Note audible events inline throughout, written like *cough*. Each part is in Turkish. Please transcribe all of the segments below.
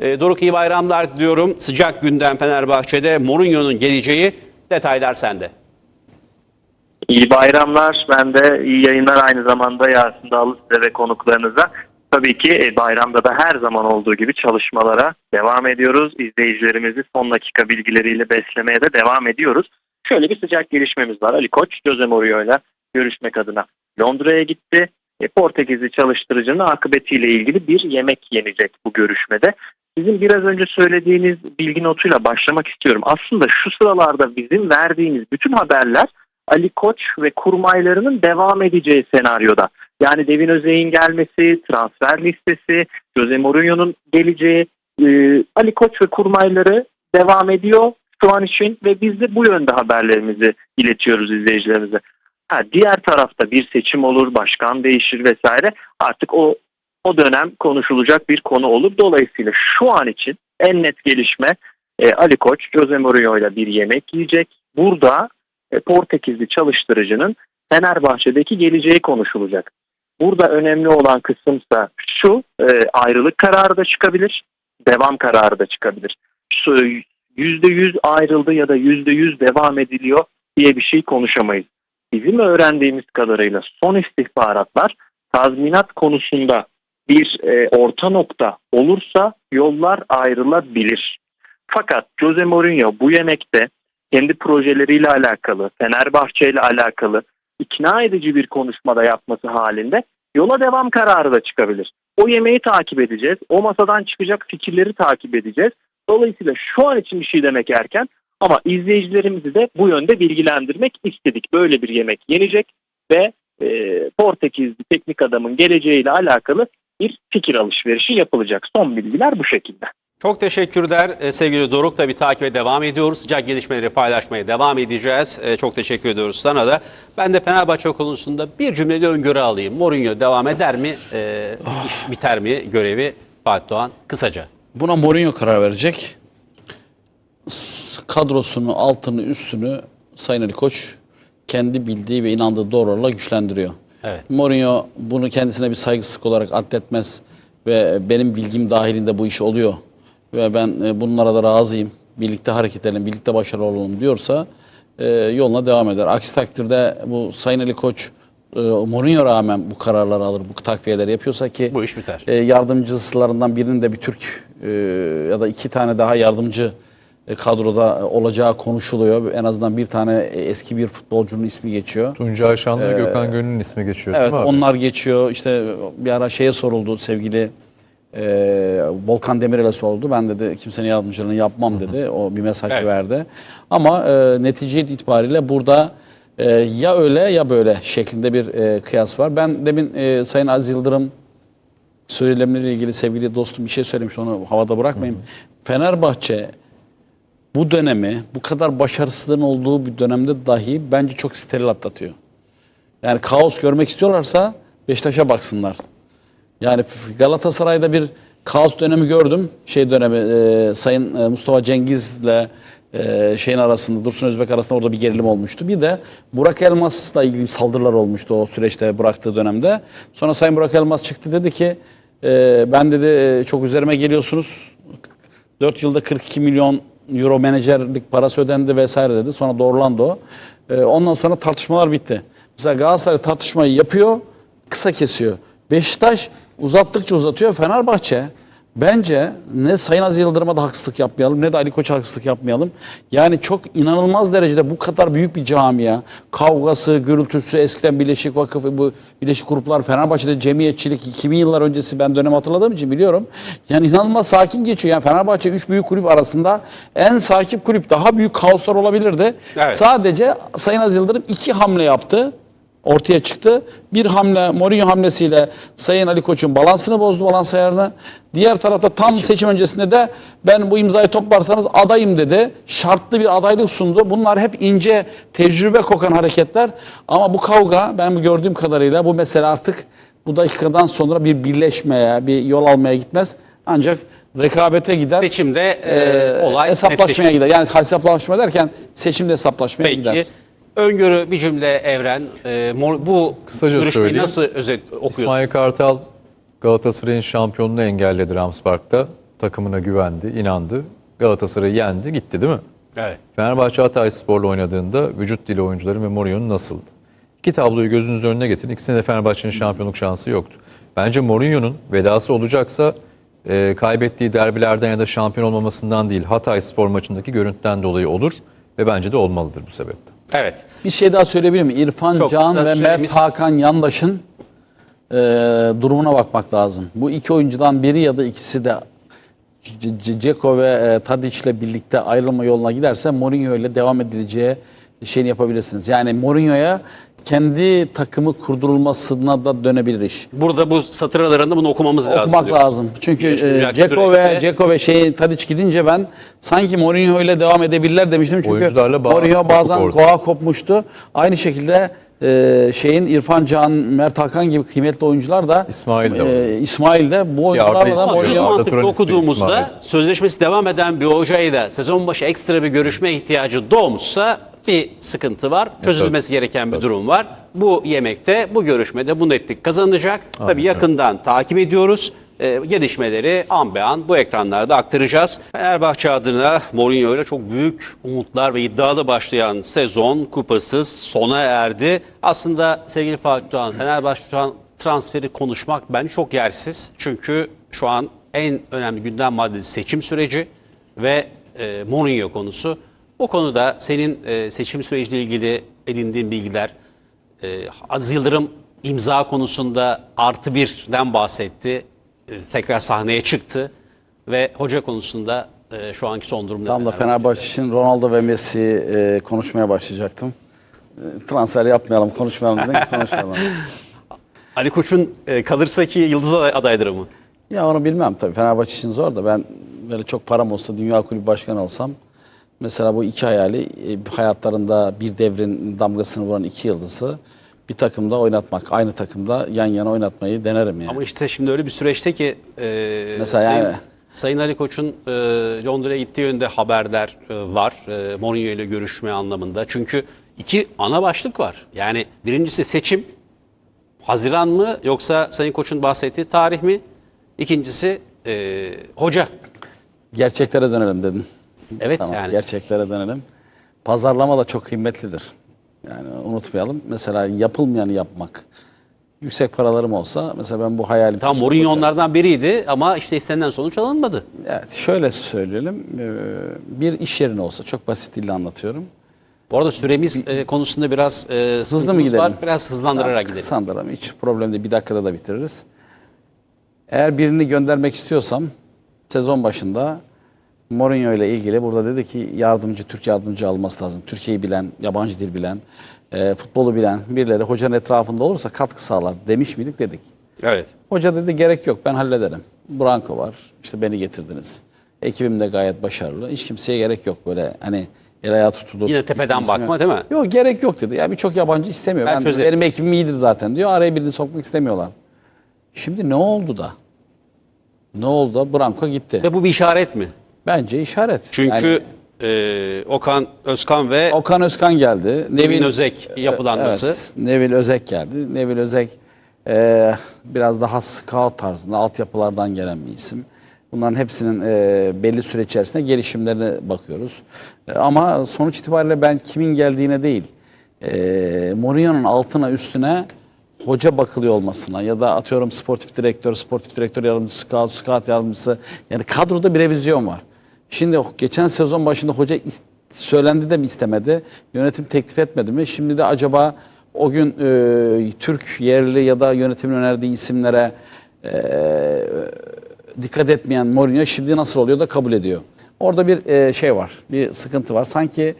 E, Doruk iyi bayramlar diliyorum. Sıcak gündem Fenerbahçe'de Mourinho'nun geleceği detaylar sende. İyi bayramlar. Ben de iyi yayınlar aynı zamanda Yasin Dağlı size ve konuklarınıza. Tabii ki e, bayramda da her zaman olduğu gibi çalışmalara devam ediyoruz. İzleyicilerimizi son dakika bilgileriyle beslemeye de devam ediyoruz. Şöyle bir sıcak gelişmemiz var. Ali Koç, Jose Mourinho'yla görüşmek adına Londra'ya gitti. E, Portekizli çalıştırıcının akıbetiyle ilgili bir yemek yenecek bu görüşmede. Sizin biraz önce söylediğiniz bilgi notuyla başlamak istiyorum. Aslında şu sıralarda bizim verdiğimiz bütün haberler Ali Koç ve kurmaylarının devam edeceği senaryoda. Yani Devin Özey'in gelmesi, transfer listesi, Jose Mourinho'nun geleceği, e, Ali Koç ve kurmayları devam ediyor şu an için ve biz de bu yönde haberlerimizi iletiyoruz izleyicilerimize. Ha, diğer tarafta bir seçim olur, başkan değişir vesaire artık o o dönem konuşulacak bir konu olur. Dolayısıyla şu an için en net gelişme e, Ali Koç, Jose Mourinho ile bir yemek yiyecek. Burada e, Portekizli çalıştırıcının Fenerbahçe'deki geleceği konuşulacak. Burada önemli olan kısımsa şu e, ayrılık kararı da çıkabilir, devam kararı da çıkabilir. Şu, %100 ayrıldı ya da %100 devam ediliyor diye bir şey konuşamayız. Bizim öğrendiğimiz kadarıyla son istihbaratlar tazminat konusunda bir e, orta nokta olursa yollar ayrılabilir. Fakat Jose Mourinho bu yemekte kendi projeleriyle alakalı, Fenerbahçe ile alakalı ikna edici bir konuşmada yapması halinde yola devam kararı da çıkabilir. O yemeği takip edeceğiz. O masadan çıkacak fikirleri takip edeceğiz. Dolayısıyla şu an için bir şey demek erken ama izleyicilerimizi de bu yönde bilgilendirmek istedik. Böyle bir yemek yenecek ve e, Portekizli teknik adamın geleceğiyle alakalı bir fikir alışverişi yapılacak. Son bilgiler bu şekilde. Çok teşekkürler e, sevgili Doruk. Tabii takibe devam ediyoruz. Sıcak gelişmeleri paylaşmaya devam edeceğiz. E, Çok teşekkür ediyoruz sana da. Ben de Fenerbahçe konusunda bir cümleli öngörü alayım. Mourinho devam eder mi? E, iş biter mi görevi? Fatih Doğan kısaca. Buna Mourinho karar verecek. Kadrosunu, altını, üstünü Sayın Ali Koç kendi bildiği ve inandığı doğrularla güçlendiriyor. Evet. Mourinho bunu kendisine bir saygısızlık olarak addetmez ve benim bilgim dahilinde bu iş oluyor ve ben e, bunlara da razıyım. Birlikte hareket edelim, birlikte başarılı olalım diyorsa e, yoluna devam eder. Aksi takdirde bu Sayın Ali Koç e, Mourinho rağmen bu kararları alır, bu takviyeleri yapıyorsa ki Bu iş biter. e, yardımcılarından birinin de bir Türk e, ya da iki tane daha yardımcı kadroda olacağı konuşuluyor. En azından bir tane e, eski bir futbolcunun ismi geçiyor. Tuncay Şanlı ve Gökhan Gönül'ün ismi geçiyor Evet değil mi abi? onlar geçiyor. İşte bir ara şeye soruldu sevgili e, Volkan Demirel'e soruldu. Ben dedi kimsenin yardımcılığını yapmam dedi. O bir mesaj Evet. verdi. Ama e, netice itibariyle burada e, ya öyle ya böyle şeklinde bir e, kıyas var. Ben demin e, Sayın Aziz Yıldırım söylemleriyle ilgili sevgili dostum bir şey söylemiş onu havada bırakmayayım. Fenerbahçe bu dönemi bu kadar başarısızlığın olduğu bir dönemde dahi bence çok steril atlatıyor. Yani kaos görmek istiyorlarsa Beşiktaş'a baksınlar. Yani Galatasaray'da bir kaos dönemi gördüm. Şey dönemi e, Sayın e, Mustafa Cengiz'le e, şeyin arasında Dursun Özbek arasında orada bir gerilim olmuştu. Bir de Burak Elmas'la ilgili saldırılar olmuştu o süreçte bıraktığı dönemde. Sonra Sayın Burak Elmas çıktı dedi ki e, ben dedi e, çok üzerime geliyorsunuz. 4 yılda 42 milyon euro menajerlik parası ödendi vesaire dedi. Sonra doğrulandı o. Ee, ondan sonra tartışmalar bitti. Mesela Galatasaray tartışmayı yapıyor, kısa kesiyor. Beşiktaş uzattıkça uzatıyor. Fenerbahçe bence ne Sayın Aziz Yıldırım'a da haksızlık yapmayalım ne de Ali Koç'a haksızlık yapmayalım. Yani çok inanılmaz derecede bu kadar büyük bir camia, kavgası, gürültüsü, eskiden Birleşik Vakıf, bu Birleşik Gruplar, Fenerbahçe'de cemiyetçilik 2000 yıllar öncesi ben dönem hatırladığım için biliyorum. Yani inanılmaz sakin geçiyor. Yani Fenerbahçe 3 büyük kulüp arasında en sakin kulüp. Daha büyük kaoslar olabilirdi. Evet. Sadece Sayın Aziz Yıldırım iki hamle yaptı. Ortaya çıktı. Bir hamle Mourinho hamlesiyle Sayın Ali Koç'un balansını bozdu, balans ayarını. Diğer tarafta tam seçim öncesinde de ben bu imzayı toplarsanız adayım dedi. Şartlı bir adaylık sundu. Bunlar hep ince, tecrübe kokan hareketler. Ama bu kavga ben bu gördüğüm kadarıyla bu mesele artık bu dakikadan sonra bir birleşmeye, bir yol almaya gitmez. Ancak rekabete gider. Seçimde e, Ee, olay hesaplaşmaya netleşir. gider. Yani hesaplaşma derken seçimde hesaplaşmaya gider. Öngörü bir cümle Evren. E, Mor- bu Kısaca görüşmeyi söyleyeyim. nasıl özet okuyorsun? İsmail Kartal Galatasaray'ın şampiyonluğunu engelledi Rams Park'ta. takımına güvendi, inandı. Galatasaray'ı yendi, gitti değil mi? Evet. Fenerbahçe Hatay Spor'la oynadığında vücut dili oyuncuları ve Mourinho'nun nasıldı? İki tabloyu gözünüzün önüne getirin. İkisinde de Fenerbahçe'nin şampiyonluk şansı yoktu. Bence Mourinho'nun vedası olacaksa e, kaybettiği derbilerden ya da şampiyon olmamasından değil Hatay Spor maçındaki görüntüden dolayı olur ve bence de olmalıdır bu sebepten. Evet. Bir şey daha söyleyebilir miyim? İrfan Çok Can ve Mert Hakan Yandaş'ın e, durumuna bakmak lazım. Bu iki oyuncudan biri ya da ikisi de Ceko ve e, Tadic ile birlikte ayrılma yoluna giderse Mourinho ile devam edileceği şeyini yapabilirsiniz. Yani Mourinho'ya kendi takımı kurdurulmasına da dönebilir iş. Burada bu satır aralarında bunu okumamız lazım. Okumak diyorsun. lazım. Çünkü e, Ceko ve Ceko ve şey Tadic gidince ben sanki Mourinho ile devam edebilirler demiştim. Çünkü Oyuncularla bağ Mourinho kopuk bazen orada. koğa kopmuştu. Aynı şekilde e, şeyin İrfan Can, Mert Hakan gibi kıymetli oyuncular da İsmail de var. e, İsmail de bu oyuncularla da Ama Mourinho- Arda mantıklı Turan ismi okuduğumuzda İsmail. sözleşmesi devam eden bir hocayla sezon başı ekstra bir görüşme ihtiyacı doğmuşsa bir sıkıntı var. Çözülmesi gereken bir durum var. Bu yemekte, bu görüşmede bu netlik kazanacak. Tabii yakından takip ediyoruz. Ee, gelişmeleri an be an bu ekranlarda aktaracağız. Fenerbahçe adına Mourinho ile çok büyük umutlar ve iddialı başlayan sezon kupasız sona erdi. Aslında sevgili Fatih Doğan, Fenerbahçe tran- transferi konuşmak bence çok yersiz. Çünkü şu an en önemli gündem maddesi seçim süreci ve e, Mourinho konusu. Bu konuda senin e, seçim süreciyle ilgili edindiğin bilgiler, e, Aziz Yıldırım imza konusunda artı birden bahsetti. E, tekrar sahneye çıktı ve hoca konusunda e, şu anki son durumda. Tam da Fenerbahçe için Ronaldo ve Messi e, konuşmaya başlayacaktım. E, transfer yapmayalım, konuşmayalım dedim, konuşmayalım. *laughs* Ali Koç'un e, kalırsa ki yıldız aday- adayları mı? Ya onu bilmem tabii. Fenerbahçe için zor da ben böyle çok param olsa, Dünya Kulübü Başkanı olsam mesela bu iki hayali e, hayatlarında bir devrin damgasını vuran iki yıldızı bir takımda oynatmak, aynı takımda yan yana oynatmayı denerim yani. Ama işte şimdi öyle bir süreçte ki e, Mesela Sayın, yani- Sayın Ali Koç'un e, Londra'ya gittiği yönde haberler e, var. E, Mourinho ile görüşme anlamında. Çünkü iki ana başlık var. Yani birincisi seçim. Haziran mı yoksa Sayın Koç'un bahsettiği tarih mi? İkincisi e, hoca. Gerçeklere dönelim dedim. Evet Tamam, yani. gerçeklere dönelim. Pazarlama da çok kıymetlidir. Yani unutmayalım. Mesela yapılmayanı yapmak. Yüksek paralarım olsa mesela ben bu hayali Tam Mourinho onlardan biriydi ama işte istenilen sonuç alınmadı. Evet, şöyle söyleyelim. Ee, Bir iş yerine olsa çok basit dille anlatıyorum. Bu arada süremiz e, konusunda biraz e, Hızlı mı gidelim? Var. Biraz hızlandırarak Tamam, gidelim. Hızlandıralım. Hiç problem değil. Bir dakikada da bitiririz. Eğer birini göndermek istiyorsam sezon başında Mourinho ile ilgili burada dedi ki yardımcı, Türk yardımcı alması lazım. Türkiye'yi bilen, yabancı dil bilen, e, futbolu bilen birileri hocanın etrafında olursa katkı sağlar demiş miydik dedik. Evet. Hoca dedi gerek yok ben hallederim. Branko var işte beni getirdiniz. Ekibim de gayet başarılı. Hiç kimseye gerek yok böyle hani el ayağı tutulur. Yine tepeden bakma değil mi? Yok gerek yok dedi. Ya birçok yabancı istemiyor. Ben Ben, çözerim. benim ekibim iyidir zaten diyor. Araya birini sokmak istemiyorlar. Şimdi ne oldu da? Ne oldu da Branko gitti. Ve bu bir işaret mi? Bence işaret. Çünkü Yani e, Okan Özkan ve Okan Özkan geldi. Nevin Özek yapılanması. Evet, Nevil Özek geldi. Nevil Özek e, biraz daha scout tarzında altyapılardan gelen bir isim. Bunların hepsinin e, belli süre içerisinde gelişimlerine bakıyoruz. E, ama sonuç itibariyle ben kimin geldiğine değil, e, Mourinho'nun altına üstüne hoca bakılıyor olmasına ya da atıyorum sportif direktör, sportif direktör yardımcısı, scout, scout yardımcısı yani kadroda bir revizyon var. Şimdi geçen sezon başında hoca söylendi de mi istemedi, yönetim teklif etmedi mi? Şimdi de acaba o gün e, Türk yerli ya da yönetimin önerdiği isimlere e, dikkat etmeyen Mourinho şimdi nasıl oluyor da kabul ediyor. Orada bir e, şey var, bir sıkıntı var. Sanki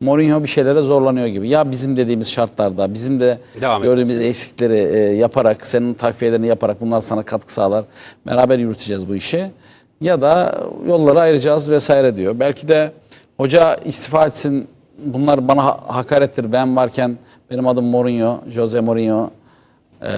Mourinho bir şeylere zorlanıyor gibi. Ya bizim dediğimiz şartlarda, bizim de Devam gördüğümüz etmesi. eksikleri e, yaparak, senin takviyelerini yaparak bunlar sana katkı sağlar. Beraber yürüteceğiz bu işi. Ya da yolları ayıracağız vesaire diyor. Belki de hoca istifa etsin, bunlar bana ha- hakarettir. Ben varken benim adım Mourinho, Jose Mourinho. E,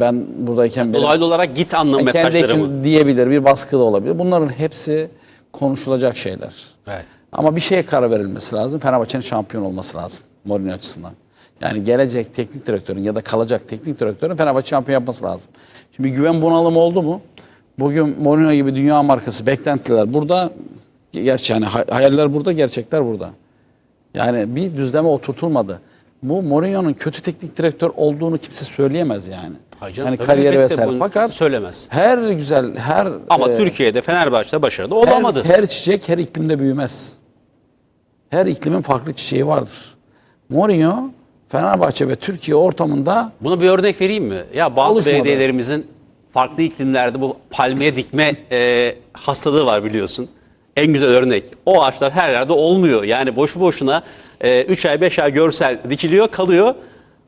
ben buradayken benim... dolaylı olarak git anlam Ben kendi mesajları mı? diyebilir, bir baskı da olabilir. Bunların hepsi konuşulacak şeyler. Evet. Ama bir şeye karar verilmesi lazım. Fenerbahçe'nin şampiyon olması lazım Mourinho açısından. Yani gelecek teknik direktörün ya da kalacak teknik direktörün Fenerbahçe şampiyon yapması lazım. Şimdi güven bunalımı oldu mu? Bugün Mourinho gibi dünya markası beklentiler burada. Gerçi yani hay- hayaller burada, gerçekler burada. Yani bir düzleme oturtulmadı. Bu Mourinho'nun kötü teknik direktör olduğunu kimse söyleyemez yani. Hayır canım, yani kariyeri vesaire. Fakat söylemez. her güzel, her Ama e, Türkiye'de Fenerbahçe'de başarılı her, olamadı. her çiçek her iklimde büyümez. Her iklimin farklı çiçeği vardır. Mourinho Fenerbahçe ve Türkiye ortamında Buna bir örnek vereyim mi? Ya bazı Oluşmadı. belediyelerimizin farklı iklimlerde bu palmiye dikme e, hastalığı var biliyorsun. En güzel örnek. O ağaçlar her yerde olmuyor. Yani boşu boşuna 3 ay 5 ay görsel dikiliyor kalıyor.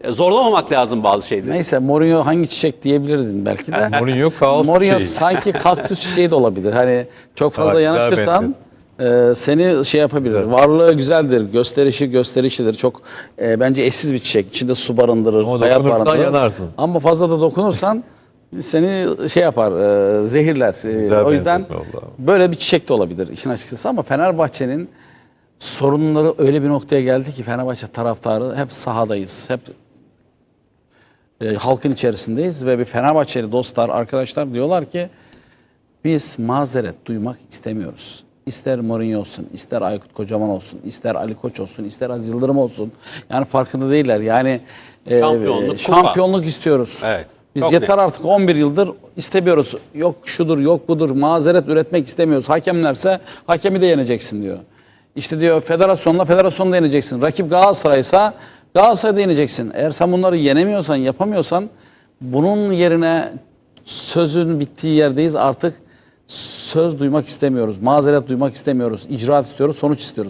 E, zorlamamak lazım bazı şeyleri. neyse Mourinho hangi çiçek diyebilirdin belki de. *laughs* Mourinho kaos Mourinho şeyi. sanki kaktüs çiçeği de olabilir. Hani çok fazla güzel yanaşırsan e, seni şey yapabilir. Güzel. Varlığı güzeldir, gösterişi gösterişlidir. Çok e, bence eşsiz bir çiçek. İçinde su barındırır, Ama hayat dokunursan barındırır. yanarsın. Ama fazla da dokunursan seni şey yapar, e, zehirler. E, Güzel o yüzden böyle bir çiçek de olabilir işin açıkçası. Ama Fenerbahçe'nin sorunları öyle bir noktaya geldi ki Fenerbahçe taraftarı hep sahadayız. Hep e, halkın içerisindeyiz ve bir Fenerbahçeli dostlar, arkadaşlar diyorlar ki biz mazeret duymak istemiyoruz. İster Mourinho olsun, ister Aykut Kocaman olsun, ister Ali Koç olsun, ister Aziz Yıldırım olsun. Yani farkında değiller. Yani e, Şampiyonluk, kupa. şampiyonluk istiyoruz. Evet, Biz çok yeter net. artık 11 yıldır istemiyoruz. Yok şudur, yok budur. Mazeret üretmek istemiyoruz. Hakemlerse hakemi de yeneceksin diyor. İşte diyor federasyonla federasyonu da yeneceksin. Rakip Galatasaray'sa Galatasaray'da yeneceksin. Eğer sen bunları yenemiyorsan, yapamıyorsan bunun yerine sözün bittiği yerdeyiz. Artık söz duymak istemiyoruz. Mazeret duymak istemiyoruz. İcraat istiyoruz, sonuç istiyoruz.